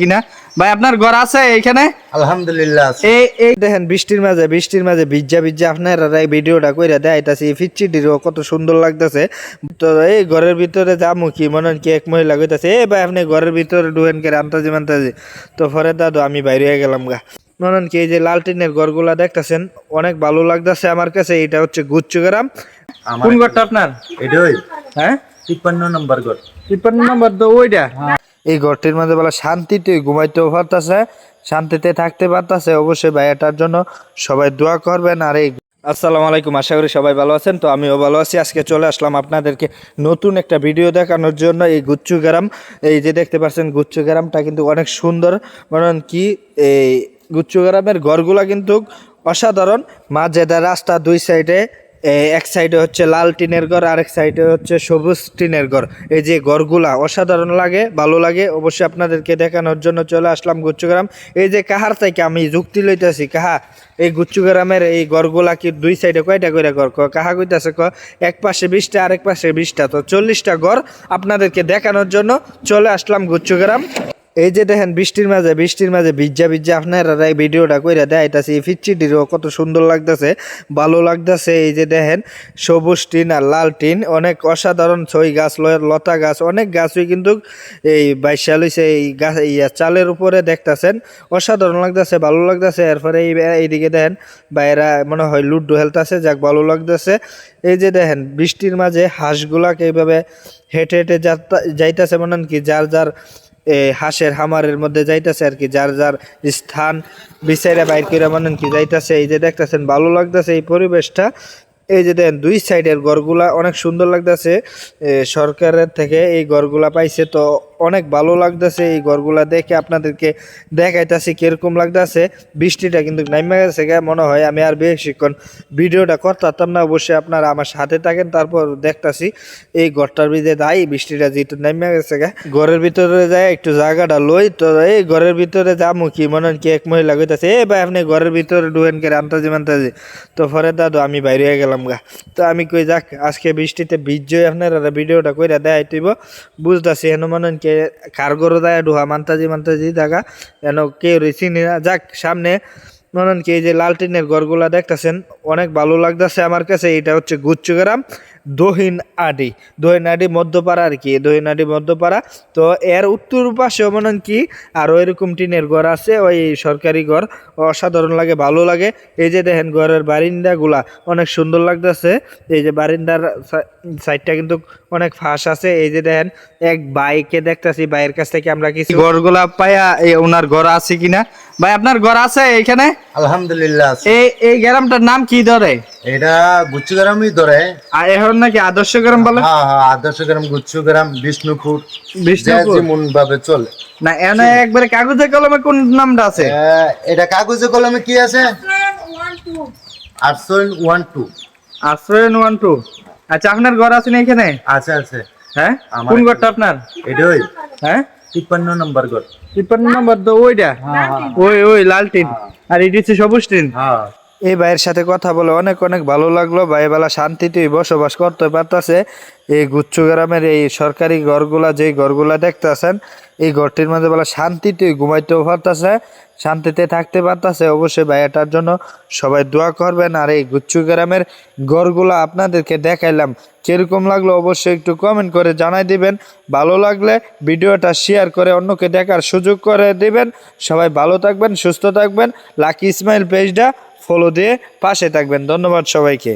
কিনা? ভাই আপনার ঘর আছে এইখানে? আলহামদুলিল্লাহ এই এই দেখেন বৃষ্টির মাঝে বৃষ্টির মাঝে ভিজা ভিজা আপনারা এই ভিডিওটা কইরা দেখাইতাছি এই ফিচ্ছিটিরও কত সুন্দর লাগতেছে। তো এই ঘরের ভিতরে যামু কি মনে হয় কি এক মহিলা কইতাছে এ ভাই আপনি ঘরের ভিতরে ডুয়েন করে আনতাজি মানতাজি। তো পরে দাদু আমি বাইরে হয়ে গেলাম গা। মনে হয় কি এই যে লালটিনের ঘরগুলা দেখতাছেন অনেক ভালো লাগতেছে আমার কাছে। এটা হচ্ছে গুচ্ছ গ্রাম। কোন ঘরটা আপনার? এটাই। হ্যাঁ? তিপ্পান্ন নম্বর ঘর। তিপ্পান্ন নম্বর তো ওইটা। এই ঘরটির মধ্যে বলে, শান্তিতে ঘুমাইতেও পারতাছে, শান্তিতে থাকতে পারতাছে। অবশ্যই ভাইয়াটার জন্য সবাই দোয়া করবেন আর এই আসসালামু আলাইকুম, আশা করি সবাই ভালো আছেন। তো আমিও ভালো আছি। আজকে চলে আসলাম আপনাদেরকে নতুন একটা ভিডিও দেখানোর জন্য এই গুচ্ছু গ্রাম। এই যে দেখতে পাচ্ছেন, গুচ্ছু গ্রামটা কিন্তু অনেক সুন্দর। মনে কি, এই গুচ্ছু গ্রামের ঘরগুলা কিন্তু অসাধারণ। মাঝেদা রাস্তা দুই সাইডে এক সাইডে হচ্ছে লাল টিনের ঘর, আরেক সাইডে হচ্ছে সবুজ টিনের ঘর। এই যে ঘরগুলা অসাধারণ লাগে, ভালো লাগে। অবশ্যই আপনাদেরকে দেখানোর জন্য চলে আসলাম গুচ্ছগ্রাম। এই যে কাহার থেকে আমি যুক্তি লইতেছি, কাহা? এই গুচ্ছগ্রামের এই ঘরগুলা কি দুই সাইডে কয়টা করে ঘর? কাহা কইতাছে? ক, এক পাশে বিশটা, আরেক পাশে বিশটা। তো চল্লিশটা ঘর আপনাদেরকে দেখানোর জন্য চলে আসলাম গুচ্ছগ্রাম। এই যে দেখেন, বৃষ্টির মাঝে বৃষ্টির মাঝে ভিজা ভিজা আপনারা এই ভিডিওটা কইরা দেখাইতাছি এই ফিচ্ছিটিরও কত সুন্দর লাগতেছে, ভালো লাগতেছে। এই যে দেখেন, সবুজ টিন আর লাল টিন, অনেক অসাধারণ ছই গাছ লতা গাছ, অনেক গাছই কিন্তু এই বাইশা লইছে এই গাছ ইয়া চালের উপরে দেখতাছেন, অসাধারণ লাগতেছে, ভালো লাগতেছে। এরপরে এই, এইদিকে দেখেন, বাইরা মনে হয় লুডো হেলতাছে যাক ভালো লাগতেছে। এই যে দেখেন, বৃষ্টির মাঝে হাঁসগুলাকে এইভাবে হেঁটে হেঁটে যাইতাছে, মনে কি, যার যার হাঁসের হামারের মধ্যে যাইতেছে আর কি, যার যার স্থান বিচারে বাইর করে মানেন কি যাইতেছে, এই যে দেখতেছেন, ভালো লাগতেছে এই পরিবেশটা। এই যে দেখেন দুই সাইডের ঘরগুলা অনেক সুন্দর লাগতেছে। সরকারের থেকে এই ঘরগুলা পাইছে তো অনেক ভালো লাগতেছে। এই ঘরগুলা দেখে আপনাদেরকে দেখাইতাছি কীরকম লাগতেছে। বৃষ্টিটা কিন্তু নাইমা গেছে মনে হয় আমি আর বেশিক্ষণ ভিডিওটা করতাম না। অবশ্যই আপনারা আমার সাথে থাকেন, তারপর দেখতাছি এই ঘরটার ভিতরে দাই বৃষ্টিটা যেহেতু নাইমা গেছে ঘরের ভিতরে যায় একটু জায়গাটা লই তো এই ঘরের ভিতরে যাব কি মনে কি এক মহিলা কইতাছে, এ ভাই আপনি ঘরের ভিতরে ডুয়েন করে আনতাজি মানতাজি। তো পরে দাদু আমি বাইরে হয়ে গেলাম গা। তো আমি কই, যাক, আজকে বৃষ্টিতে ভিজই আপনারা ভিডিওটা কইরা দেয় তুইব বুঝতেছি কে কারগর কি কার গরু দেয় ডুহা মানতাজি মানতাজি দেখা এন কেউ রেসি না। যাক, সামনে মনন কি এই যে লালটিনের ঘরগুলা দেখতেছেন অনেক ভালো লাগতেছে আমার কাছে এটা হচ্ছে গুচ্ছগ্রাম দহিন আডি। দহিন আডি মধ্যপাড়া আর কি দহিন আডি মধ্যপাড়া। তো এর উত্তর পাশে মনে কি আরও এরকম টিনের ঘর আছে ওই সরকারি ঘর অসাধারণ লাগে ভালো লাগে। এই যে দেখেন ঘরের বারিন্দাগুলা অনেক সুন্দর লাগতেছে এই যে বারিন্দার সাইডটা কিন্তু অনেক ফাঁস আছে। এই যে দেখেন এক বাইকে দেখতেছি বাইয়ের কাছ থেকে আমরা কিছু ঘরগুলা পাইয়া এই ওনার ঘর আছে কিনা? ভাই আপনার ঘর আছে এইখানে? আলহামদুলিল্লাহ এই এই গ্রামটার নাম কি? ধরে? এটা গুচ্ছু গ্রামই ধরে। আর এখন নাকি আদর্শ গ্রাম বলে? হ্যাঁ হ্যাঁ আদর্শ গ্রাম গুচ্ছু গ্রাম বিষ্ণুপুর। বিষ্ণুপুর? যেমন ভাবে চলে। না এনে একবারে কাগজে কলমে কোন নামটা আছে? এটা কাগজে কলমে কি আছে? আটশো ওয়ান টু। আশ্রয়ন ওয়ান টু। আচ্ছা আপনার ঘর আছে না এখানে? আছে আছে। হ্যাঁ? কোন ঘরটা আপনার? এটা ওই। হ্যাঁ? তিপ্পান্ন নম্বর ঘর। তিপ্পান্ন নম্বর তো ওইটা? ওই ওই লাল টিন। আর এটি হচ্ছে সবুজ টিন? হ্যাঁ। এই ভাইয়ের সাথে কথা বলে অনেক অনেক ভালো লাগল। ভাই বেলা শান্তিতেই বসবাস করতে পারতাছে। এই গুচ্ছ গ্রামের এই সরকারি ঘরগুলা, যেই ঘরগুলা দেখতেছেন, এই ঘরটির মধ্যে বেলা শান্তিতেই ঘুমাইতেও পারতাছে, শান্তিতে থাকতে পারতাছে। অবশ্যই ভাইয়াটার জন্য সবাই দোয়া করবেন। আর এই গুচ্ছ গ্রামের ঘরগুলা আপনাদেরকে দেখাইলাম। কীরকম লাগল অবশ্যই একটু কমেন্ট করে জানাই দিবেন। ভালো লাগলে ভিডিওটা শেয়ার করে অন্যকে দেখার সুযোগ করে দিবেন। সবাই ভালো থাকবেন, সুস্থ থাকবেন। লাকি ইসমাইল পেজটা ফলো দিয়ে পাশে থাকবেন। ধন্যবাদ সবাইকে।